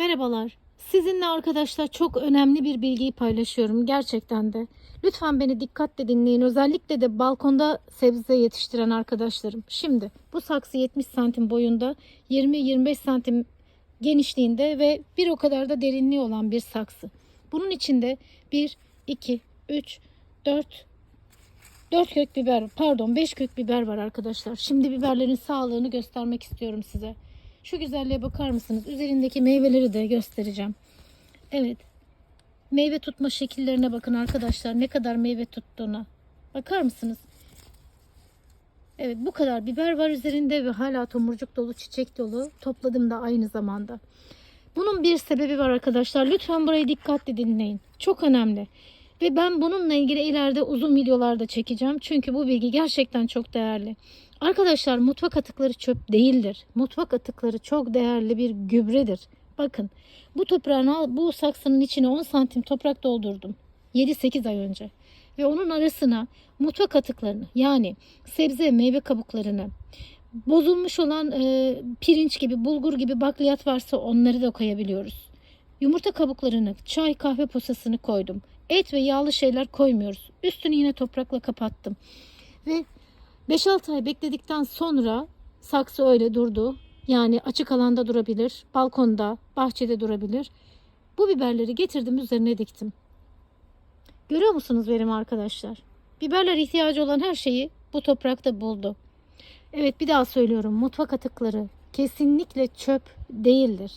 Merhabalar. Sizinle arkadaşlar çok önemli bir bilgiyi paylaşıyorum gerçekten de. Lütfen beni dikkatle dinleyin. Özellikle de balkonda sebze yetiştiren arkadaşlarım. Şimdi bu saksı 70 santim boyunda, 20-25 santim genişliğinde ve bir o kadar da derinliği olan bir saksı. Bunun içinde 1, 2, 3, 4, 4 kök biber, pardon 5 kök biber var arkadaşlar. Şimdi biberlerin sağlığını göstermek istiyorum size. Şu güzelliğe bakar mısınız? Üzerindeki meyveleri de göstereceğim. Evet. Meyve tutma şekillerine bakın arkadaşlar. Ne kadar meyve tuttuğuna. Bakar mısınız? Evet bu kadar biber var üzerinde ve hala tomurcuk dolu, çiçek dolu. Topladım da aynı zamanda. Bunun bir sebebi var arkadaşlar. Lütfen burayı dikkatle dinleyin. Çok önemli. Ve ben bununla ilgili ileride uzun videolarda çekeceğim. Çünkü bu bilgi gerçekten çok değerli. Arkadaşlar mutfak atıkları çöp değildir. Mutfak atıkları çok değerli bir gübredir. Bakın bu toprağın al- bu saksının içine 10 santim toprak doldurdum. 7-8 ay önce. Ve onun arasına mutfak atıklarını yani sebze meyve kabuklarını bozulmuş olan e, pirinç gibi bulgur gibi bakliyat varsa onları da koyabiliyoruz. Yumurta kabuklarını, çay kahve posasını koydum. Et ve yağlı şeyler koymuyoruz. Üstünü yine toprakla kapattım. Ve 5-6 ay bekledikten sonra saksı öyle durdu. Yani açık alanda durabilir, balkonda, bahçede durabilir. Bu biberleri getirdim üzerine diktim. Görüyor musunuz benim arkadaşlar? Biberler ihtiyacı olan her şeyi bu toprakta buldu. Evet bir daha söylüyorum. Mutfak atıkları kesinlikle çöp değildir.